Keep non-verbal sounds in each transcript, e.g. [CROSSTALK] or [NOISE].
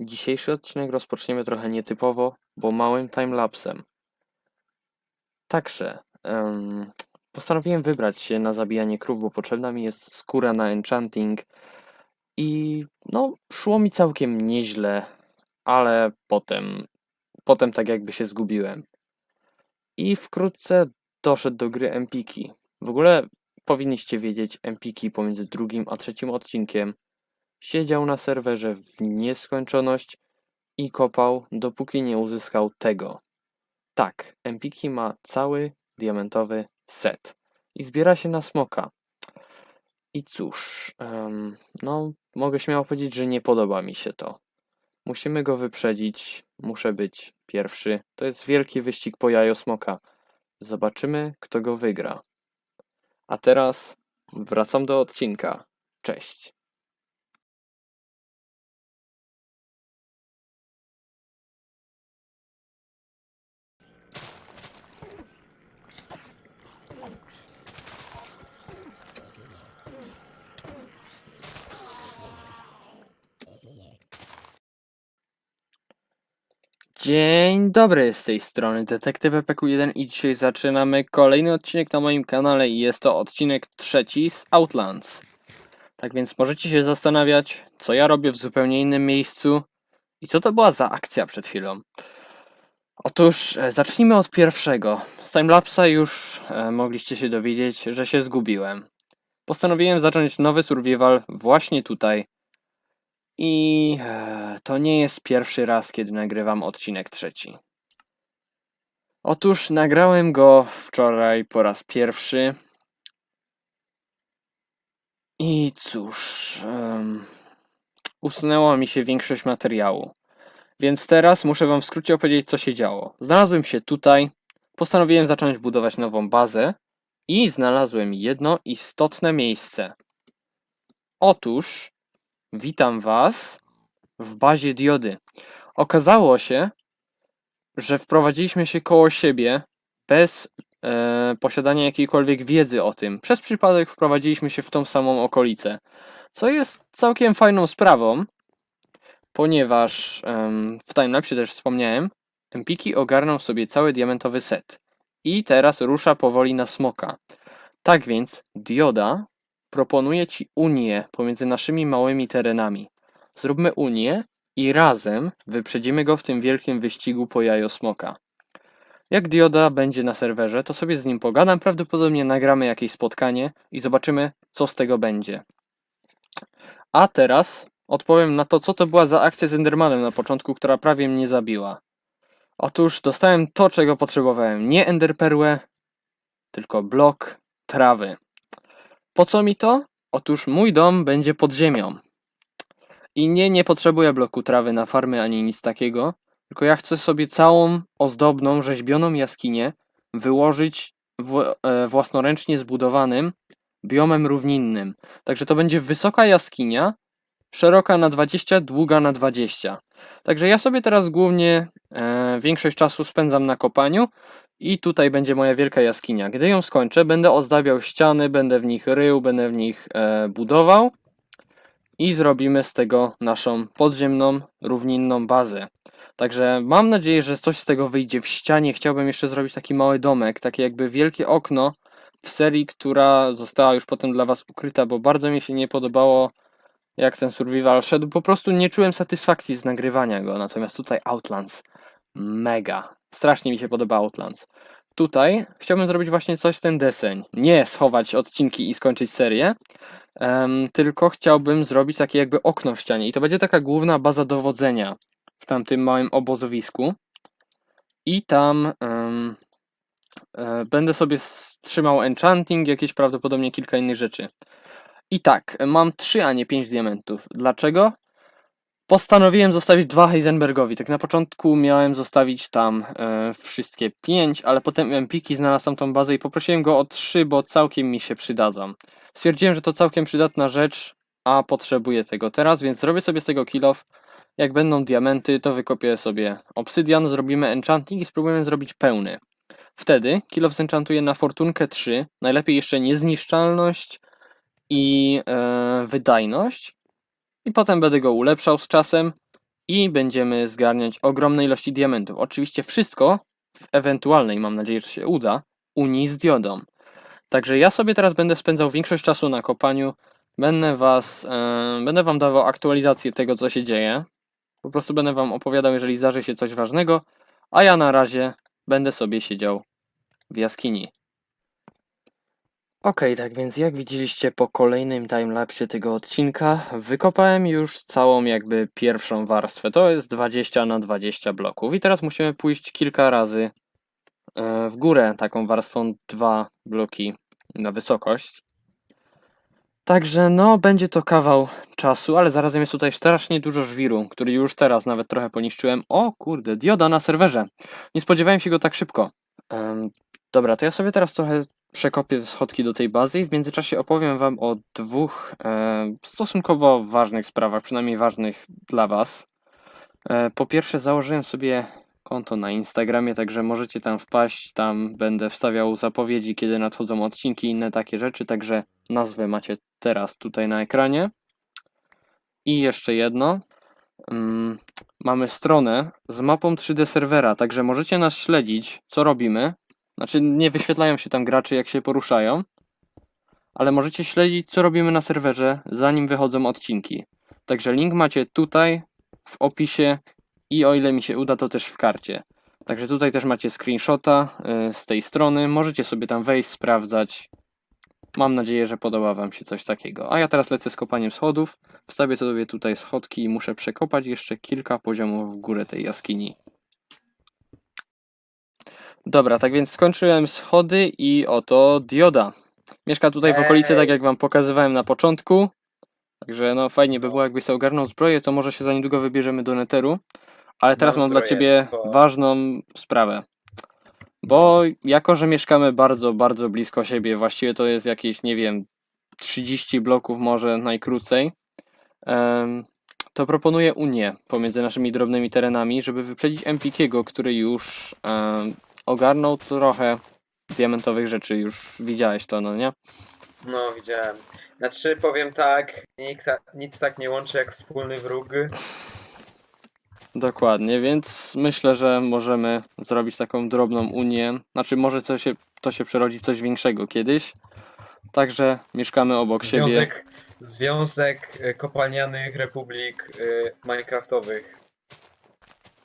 Dzisiejszy odcinek rozpoczniemy trochę nietypowo, bo małym timelapsem. Także em, postanowiłem wybrać się na zabijanie krów, bo potrzebna mi jest skóra na enchanting i no szło mi całkiem nieźle, ale potem, potem tak jakby się zgubiłem. I wkrótce doszedł do gry Empiki. W ogóle powinniście wiedzieć, Empiki pomiędzy drugim a trzecim odcinkiem siedział na serwerze w nieskończoność i kopał, dopóki nie uzyskał tego. Tak, Empiki ma cały diamentowy set i zbiera się na smoka. I cóż, em, no, mogę śmiało powiedzieć, że nie podoba mi się to. Musimy go wyprzedzić, muszę być pierwszy. To jest wielki wyścig po jajo smoka. Zobaczymy, kto go wygra. A teraz wracam do odcinka. Cześć. Dzień dobry, z tej strony Detektyw EPQ1 i dzisiaj zaczynamy kolejny odcinek na moim kanale i jest to odcinek trzeci z Outlands. Tak więc możecie się zastanawiać, co ja robię w zupełnie innym miejscu i co to była za akcja przed chwilą. Otóż e, zacznijmy od pierwszego. Z timelapsa już e, mogliście się dowiedzieć, że się zgubiłem. Postanowiłem zacząć nowy survival właśnie tutaj, i e, to nie jest pierwszy raz, kiedy nagrywam odcinek trzeci. Otóż nagrałem go wczoraj po raz pierwszy. I cóż, um, usunęła mi się większość materiału. Więc teraz muszę Wam w skrócie opowiedzieć, co się działo. Znalazłem się tutaj, postanowiłem zacząć budować nową bazę i znalazłem jedno istotne miejsce. Otóż Witam Was w bazie diody. Okazało się, że wprowadziliśmy się koło siebie bez e, posiadania jakiejkolwiek wiedzy o tym. Przez przypadek wprowadziliśmy się w tą samą okolicę, co jest całkiem fajną sprawą, ponieważ em, w timelapsie też wspomniałem, Empiki ogarnął sobie cały diamentowy set i teraz rusza powoli na smoka. Tak więc dioda Proponuję Ci unię pomiędzy naszymi małymi terenami. Zróbmy unię i razem wyprzedzimy go w tym wielkim wyścigu po jajo smoka. Jak Dioda będzie na serwerze, to sobie z nim pogadam, prawdopodobnie nagramy jakieś spotkanie i zobaczymy, co z tego będzie. A teraz odpowiem na to, co to była za akcja z Endermanem na początku, która prawie mnie zabiła. Otóż dostałem to, czego potrzebowałem. Nie Enderperłę, tylko blok trawy. Po co mi to? Otóż mój dom będzie pod ziemią. I nie, nie potrzebuję bloku trawy na farmy ani nic takiego, tylko ja chcę sobie całą ozdobną, rzeźbioną jaskinię wyłożyć w, e, własnoręcznie zbudowanym biomem równinnym. Także to będzie wysoka jaskinia, szeroka na 20, długa na 20. Także ja sobie teraz głównie e, większość czasu spędzam na kopaniu i tutaj będzie moja wielka jaskinia. Gdy ją skończę, będę ozdabiał ściany, będę w nich rył, będę w nich e, budował i zrobimy z tego naszą podziemną, równinną bazę. Także mam nadzieję, że coś z tego wyjdzie w ścianie. Chciałbym jeszcze zrobić taki mały domek, takie jakby wielkie okno w serii, która została już potem dla Was ukryta, bo bardzo mi się nie podobało jak ten survival szedł. Po prostu nie czułem satysfakcji z nagrywania go. Natomiast tutaj Outlands mega. Strasznie mi się podoba Outlands. Tutaj chciałbym zrobić właśnie coś ten deseń. Nie schować odcinki i skończyć serię, um, tylko chciałbym zrobić takie jakby okno w ścianie. I to będzie taka główna baza dowodzenia w tamtym małym obozowisku. I tam um, e, będę sobie trzymał enchanting, jakieś prawdopodobnie kilka innych rzeczy. I tak, mam 3, a nie 5 diamentów. Dlaczego? Postanowiłem zostawić dwa Heisenbergowi. Tak na początku miałem zostawić tam e, wszystkie pięć, ale potem Empiki znalazł tam tą bazę i poprosiłem go o trzy, bo całkiem mi się przydadzą. Stwierdziłem, że to całkiem przydatna rzecz, a potrzebuję tego teraz, więc zrobię sobie z tego kill off. Jak będą diamenty, to wykopię sobie obsydian, zrobimy enchanting i spróbujemy zrobić pełny. Wtedy kill off zenchantuje na fortunkę 3, najlepiej jeszcze niezniszczalność i e, wydajność i potem będę go ulepszał z czasem i będziemy zgarniać ogromne ilości diamentów. Oczywiście wszystko w ewentualnej, mam nadzieję, że się uda, Unii z diodą. Także ja sobie teraz będę spędzał większość czasu na kopaniu. Będę was, e, będę wam dawał aktualizację tego, co się dzieje. Po prostu będę wam opowiadał, jeżeli zdarzy się coś ważnego, a ja na razie będę sobie siedział w jaskini. Okej, tak więc jak widzieliście po kolejnym timelapsie tego odcinka, wykopałem już całą jakby pierwszą warstwę. To jest 20 na 20 bloków i teraz musimy pójść kilka razy e, w górę taką warstwą dwa bloki na wysokość. Także no, będzie to kawał czasu, ale zarazem jest tutaj strasznie dużo żwiru, który już teraz nawet trochę poniszczyłem. O kurde, dioda na serwerze. Nie spodziewałem się go tak szybko. Dobra, to ja sobie teraz trochę przekopię schodki do tej bazy i w międzyczasie opowiem wam o dwóch e, stosunkowo ważnych sprawach, przynajmniej ważnych dla was. E, po pierwsze założyłem sobie konto na Instagramie, także możecie tam wpaść, tam będę wstawiał zapowiedzi, kiedy nadchodzą odcinki i inne takie rzeczy, także nazwę macie teraz tutaj na ekranie. I jeszcze jedno. Mm, mamy stronę z mapą 3D serwera, także możecie nas śledzić, co robimy. Znaczy, nie wyświetlają się tam gracze, jak się poruszają, ale możecie śledzić, co robimy na serwerze, zanim wychodzą odcinki. Także link macie tutaj, w opisie i o ile mi się uda, to też w karcie. Także tutaj też macie screenshota y, z tej strony. Możecie sobie tam wejść, sprawdzać. Mam nadzieję, że podoba Wam się coś takiego. A ja teraz lecę z kopaniem schodów. Wstawię sobie tutaj schodki i muszę przekopać jeszcze kilka poziomów w górę tej jaskini. Dobra, tak więc skończyłem schody i oto dioda. Mieszka tutaj w okolicy, tak jak Wam pokazywałem na początku. Także no fajnie by było, jakbyś sobie ogarnął zbroję, to może się za niedługo wybierzemy do Neteru. Ale teraz Mam mam dla Ciebie ważną sprawę. Bo jako, że mieszkamy bardzo, bardzo blisko siebie, właściwie to jest jakieś, nie wiem, 30 bloków może najkrócej, to proponuję Unię pomiędzy naszymi drobnymi terenami, żeby wyprzedzić Empikiego, który już ogarnął trochę diamentowych rzeczy. Już widziałeś to, no nie? No, widziałem. Znaczy, powiem tak, nic, nic tak nie łączy jak wspólny wróg. Dokładnie, więc myślę, że możemy zrobić taką drobną unię. Znaczy, może to się, to się przerodzi w coś większego kiedyś. Także mieszkamy obok siebie. Związek, Związek e, Kopalnianych Republik e, Minecraftowych.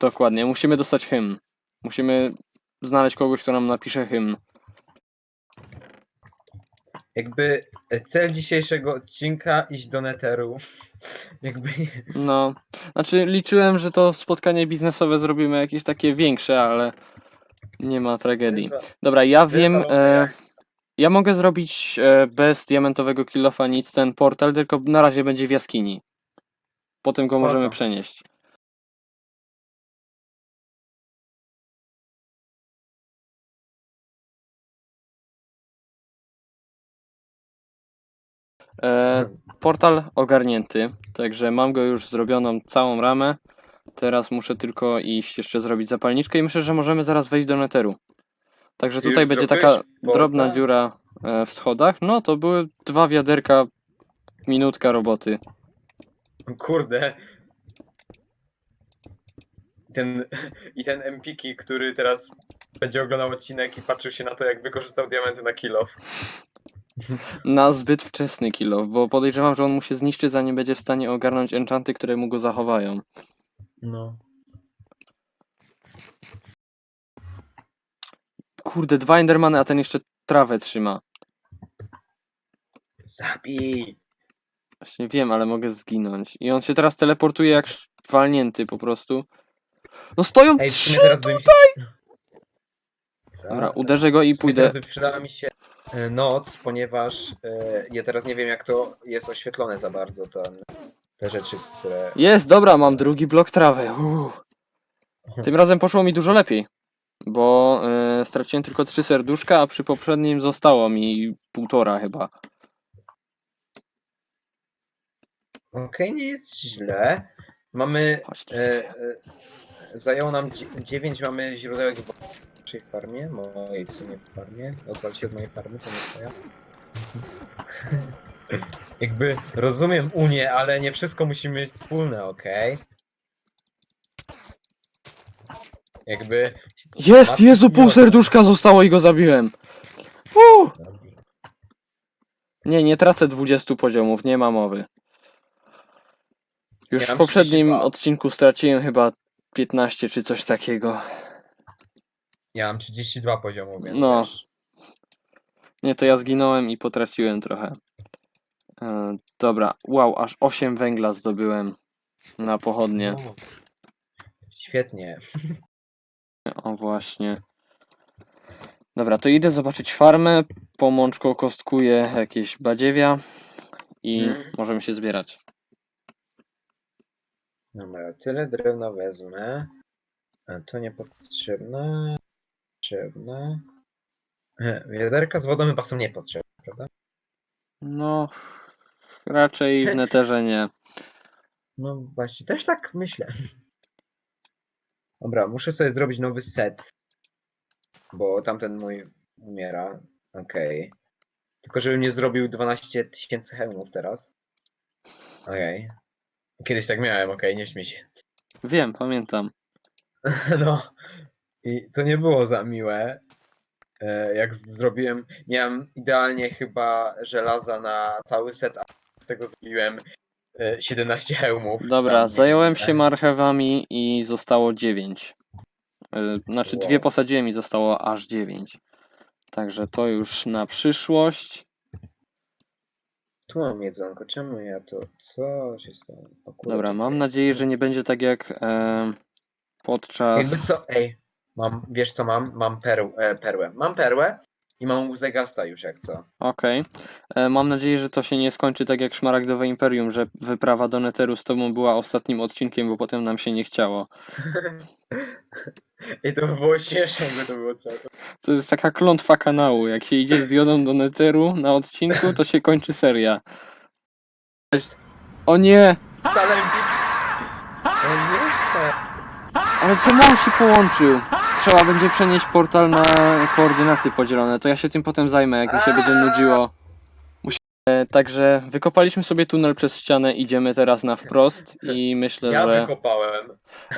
Dokładnie, musimy dostać hymn. Musimy znaleźć kogoś, kto nam napisze hymn. Jakby e, cel dzisiejszego odcinka iść do Netheru. [LAUGHS] Jakby No, znaczy liczyłem, że to spotkanie biznesowe zrobimy jakieś takie większe, ale nie ma tragedii. Dobra, ja wiem, e, ja mogę zrobić e, bez diamentowego kilofa nic ten portal, tylko na razie będzie w jaskini. Potem go Spoko. możemy przenieść. E, portal ogarnięty, także mam go już zrobioną całą ramę. Teraz muszę tylko iść jeszcze zrobić zapalniczkę i myślę, że możemy zaraz wejść do neteru. Także Ty tutaj już będzie zrobiłeś taka drobna dziura e, w schodach. No to były dwa wiaderka, minutka roboty. Kurde. Ten, I ten Empiki, który teraz będzie oglądał odcinek i patrzył się na to, jak wykorzystał diamenty na kill [LAUGHS] Na zbyt wczesny kilo, bo podejrzewam, że on mu się zniszczy, zanim będzie w stanie ogarnąć enchanty, które mu go zachowają. No. Kurde, dwa endermany, a ten jeszcze trawę trzyma. Zabij! Właśnie wiem, ale mogę zginąć. I on się teraz teleportuje jak walnięty po prostu. No stoją Ej, w trzy! teraz się... Dobra, Tak, uderzę go i teraz pójdę. przydała mi się e, noc, ponieważ e, ja teraz nie wiem jak to jest oświetlone za bardzo, to, te rzeczy, które... Jest, dobra, mam drugi blok trawy. [LAUGHS] Tym razem poszło mi dużo lepiej. Bo e, straciłem tylko trzy serduszka, a przy poprzednim zostało mi półtora chyba. Okej, nie jest źle. Mamy... Chodź tu E, e, zajęło nam 9 mamy źródełek w naszej farmie, mojej w sumie farmie. Odwal się od mojej farmy, to nie twoja. [LAUGHS] Jakby rozumiem Unię, ale nie wszystko musimy mieć wspólne, okej? Jakby... Jest! Matki Jezu, pół serduszka zostało i go zabiłem. Uuu. Nie, nie tracę 20 poziomów, nie ma mowy. Już Ja w mam poprzednim 32. odcinku straciłem chyba 15 czy coś takiego. Ja mam 32 poziomu, więc No. Nie, to ja zginąłem i potraciłem trochę. E, dobra, wow, aż 8 węgla zdobyłem na pochodnie. No. Świetnie. O właśnie. Dobra, to idę zobaczyć farmę. Pomączko kostkuje jakieś badziewia i Mhm. możemy się zbierać. Dobra, tyle drewna wezmę. A to niepotrzebne. Potrzebne. E, Wiaderka z wodą chyba są niepotrzebne, prawda? No, raczej w [LAUGHS] neterze nie. No właśnie, też tak myślę. Dobra, muszę sobie zrobić nowy set. Bo tamten mój umiera. Okej. Tylko żebym nie zrobił 12 tysięcy hełmów teraz. Okej. Kiedyś tak miałem, okej, nie śmiej się. [LAUGHS] Wiem, pamiętam. No. I to nie było za miłe. E, Jak z- zrobiłem, miałem idealnie chyba żelaza na cały set, a z tego zrobiłem e, 17 hełmów. czy Dobra, tam, zająłem się marchewami i zostało 9. E, Znaczy dwie Wow. posadziłem i zostało aż 9. Także to już na przyszłość. Tu mam jedzonko, czemu ja to... Co się stało? Dobra, mam nadzieję, że nie będzie tak jak e, podczas. Jakby co, ej, mam, wiesz co mam? Mam perł, e, perłę. Mam perłę i mam łzę gasta już jak co. Okej. E, Mam nadzieję, że to się nie skończy tak jak Szmaragdowe Imperium, że wyprawa do Netheru z tobą była ostatnim odcinkiem, bo potem nam się nie chciało. [LAUGHS] I to by było śmieszne, jakby to było co. To jest taka klątwa kanału. Jak się idzie z diodą do Netheru na odcinku, to się kończy seria. O nie! Ale O nie! Ale czemu on się połączył? Trzeba będzie przenieść portal na koordynaty podzielone. To ja się tym potem zajmę, jak mi się będzie nudziło. Musi... e, Także wykopaliśmy sobie tunel przez ścianę, idziemy teraz na wprost i myślę, Ja że... wykopałem.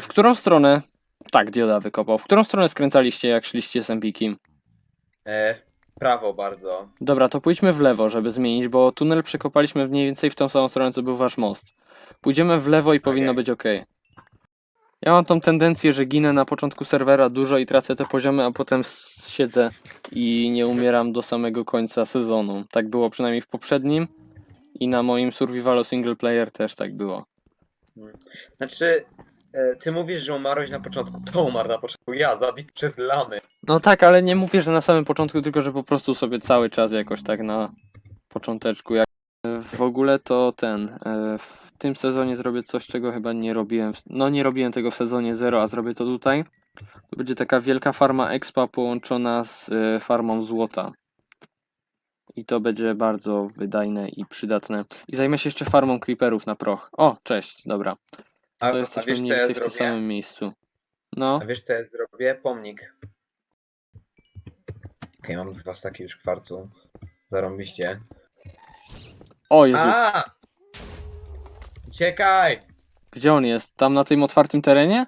W którą stronę... Tak, Dioda wykopał. W którą stronę skręcaliście, jak szliście z Empikiem? E, prawo bardzo. Dobra, to pójdźmy w lewo, żeby zmienić, bo tunel przekopaliśmy mniej więcej w tą samą stronę, co był wasz most. Pójdziemy w lewo i powinno Okej. być ok. Ja mam tą tendencję, że ginę na początku serwera dużo i tracę te poziomy, a potem s- siedzę i nie umieram do samego końca sezonu. Tak było przynajmniej w poprzednim i na moim survivalu single player też tak było. Znaczy, e, ty mówisz, że umarłeś na początku. [LAUGHS] To umarł na początku. Ja, zabity przez lamy. No tak, ale nie mówię, że na samym początku, tylko że po prostu sobie cały czas jakoś tak na począteczku. Jak w ogóle to ten. e, W tym sezonie zrobię coś, czego chyba nie robiłem. No nie robiłem tego w sezonie 0, a zrobię to tutaj. To będzie taka wielka farma expa połączona z e, farmą złota. I to będzie bardzo wydajne i przydatne. I zajmę się jeszcze farmą creeperów na proch. O, cześć, dobra. A, To a jesteśmy wiesz, mniej co ja więcej w tym zrobię? samym miejscu. No, A wiesz co ja zrobię? Pomnik. Okej, mam dwa staki już kwarcu. Zarąbiście. o Jezu, A! Uciekaj! gdzie on jest? Tam na tym otwartym terenie?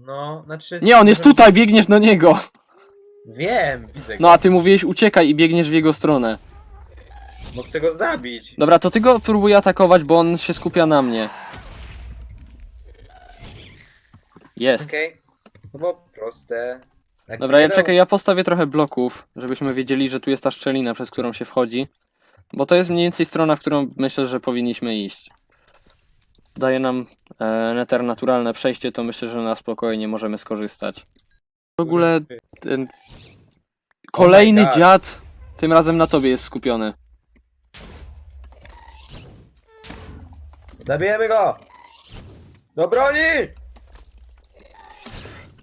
No, znaczy... Nie, on jest tutaj, biegniesz do niego. Wiem, widzę go. No a ty mówiłeś uciekaj i biegniesz w jego stronę. No chcę go zabić. Dobra, to ty go próbuj atakować, bo on się skupia na mnie. Jest. Okej. No bo proste. Jak Dobra, ja czekaj, ja postawię trochę bloków, żebyśmy wiedzieli, że tu jest ta szczelina, przez którą się wchodzi. Bo to jest mniej więcej strona, w którą myślę, że powinniśmy iść. Daje nam e, neter naturalne przejście, to myślę, że na spokojnie możemy skorzystać. W ogóle ten kolejny God. dziad tym razem na tobie jest skupiony. Zabijemy go! Do broni!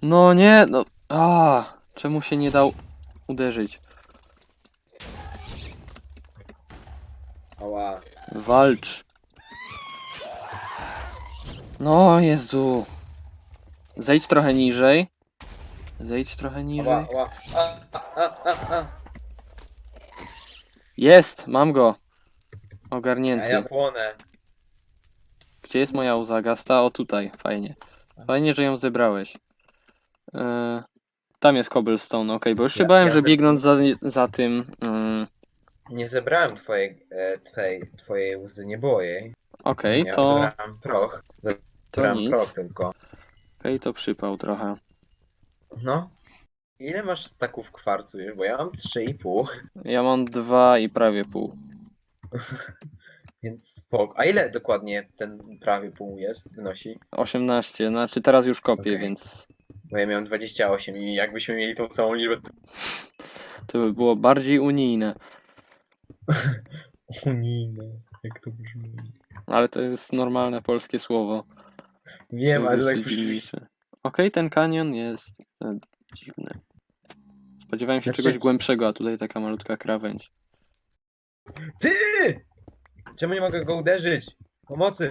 No nie, no. A, czemu się nie dał uderzyć? Ała. Walcz. No, Jezu. Zejdź trochę niżej. Zejdź trochę niżej. Ała, ała. A, a, a, a. Jest, mam go. A Ogarnięty. ja płonę. Gdzie jest moja łza gasta? O, tutaj. Fajnie. Fajnie, że ją zebrałeś. E, tam jest cobblestone, okej, bo już się Ja- bałem, ja że ze- biegnąc za, za tym... Mm, Nie zebrałem twojej, e, twojej, twojej łzy, nie było jej. okej, ja to, zebrałem proch. to Zebrałem nic. proch tylko. Okej, to przypał trochę. No. Ile masz staków kwarcu już? Bo ja mam 3,5, Ja mam dwa i prawie pół. [LAUGHS] więc spoko. A ile dokładnie ten prawie pół jest, wynosi? 18, znaczy teraz już kopię, Okej. więc Bo ja miałem 28 i jakbyśmy mieli tą samą liczbę, to... to by było bardziej unijne. [LAUGHS] Unijne, jak to brzmi. Ale to jest normalne polskie słowo. Wiem, ale tak brzmi. dziwniejsze. Okej, ten kanion jest e, dziwny. Spodziewałem się Znaczy- czegoś głębszego, a tutaj taka malutka krawędź. Ty! Czemu nie mogę go uderzyć? Pomocy!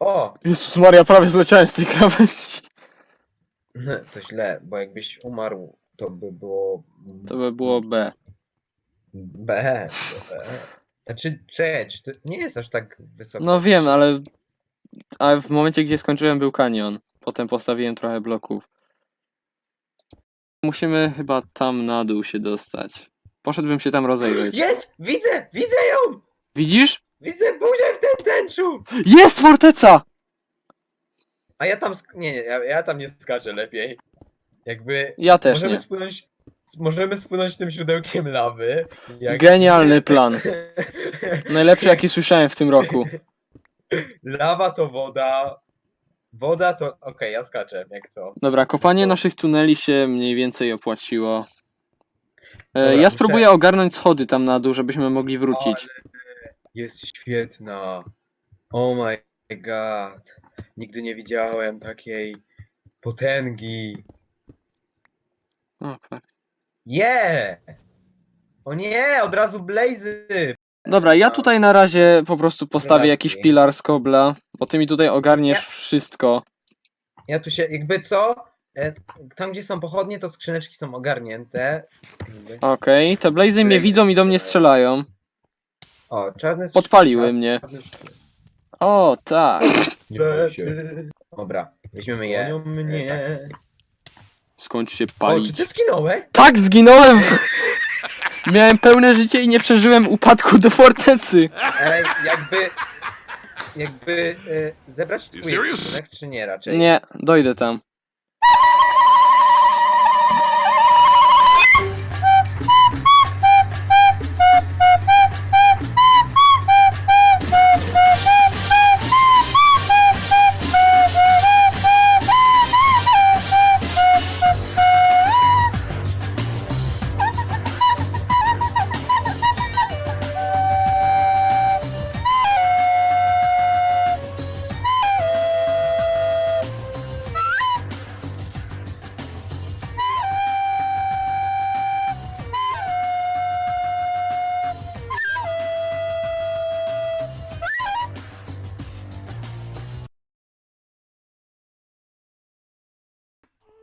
O! Jezus Maria, prawie zleciałem z tej krawędzi. [LAUGHS] To źle, bo jakbyś umarł, to by było... To by było B. B. to B. Znaczy, cześć, to nie jest aż tak wysoko. No wiem, ale, ale w momencie, gdzie skończyłem, był kanion. Potem postawiłem trochę bloków. Musimy chyba tam na dół się dostać. Poszedłbym się tam rozejrzeć. Jest! Widzę! Widzę ją! Widzisz? Widzę buzię w tym tęczu! Jest forteca! A ja tam... sk- Nie, nie, ja, ja tam nie skaczę lepiej. Jakby... Ja też możemy nie. spłynąć... Możemy spłynąć tym siodełkiem lawy. Jak... Genialny [LAUGHS] plan. Najlepszy jaki słyszałem w tym roku. Lawa to woda. Woda to... Okej, ja skaczę, jak co. Dobra, kopanie naszych tuneli się mniej więcej opłaciło. E, Dobra, ja muszę- spróbuję ogarnąć schody tam na dół, żebyśmy mogli wrócić. Ale jest świetna. Oh my god. Nigdy nie widziałem takiej potęgi. O, tak. Yeah! O nie, od razu blazy! Dobra, ja tutaj na razie po prostu postawię jakiś pilar z kobla, bo ty mi tutaj ogarniesz Ja- wszystko. Ja tu się, jakby co? E, Tam gdzie są pochodnie, to skrzyneczki są ogarnięte. Jakby- Okej, te blazy mnie widzą i do mnie strzelają. O, czarny Podpaliły mnie. O, tak. Nie bój się. Dobra, weźmiemy je. Gonią mnie. Skończ się O, czy palić. ty skinąłeś? Tak, zginąłem! W... Miałem pełne życie i nie przeżyłem upadku do fortecy. Ej, jakby... Jakby e, zebrać twój serious? czy nie raczej? Nie, dojdę tam.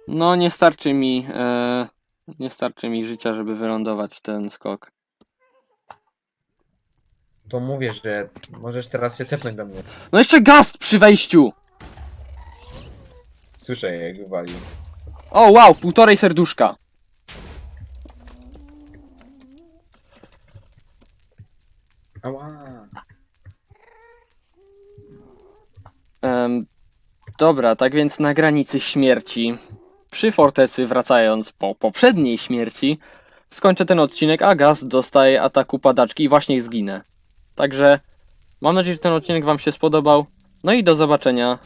No, nie starczy mi. E, nie starczy mi życia, żeby wylądować ten skok. To mówię, że możesz teraz się tepnąć do mnie. No jeszcze gast przy wejściu! Słyszę jak wali. O, wow, półtorej serduszka. Ała. Em, dobra, tak więc na granicy śmierci, przy fortecy wracając po poprzedniej śmierci, skończę ten odcinek, a Gaz dostaje ataku padaczki i właśnie zginę. Także mam nadzieję, że ten odcinek Wam się spodobał. No i do zobaczenia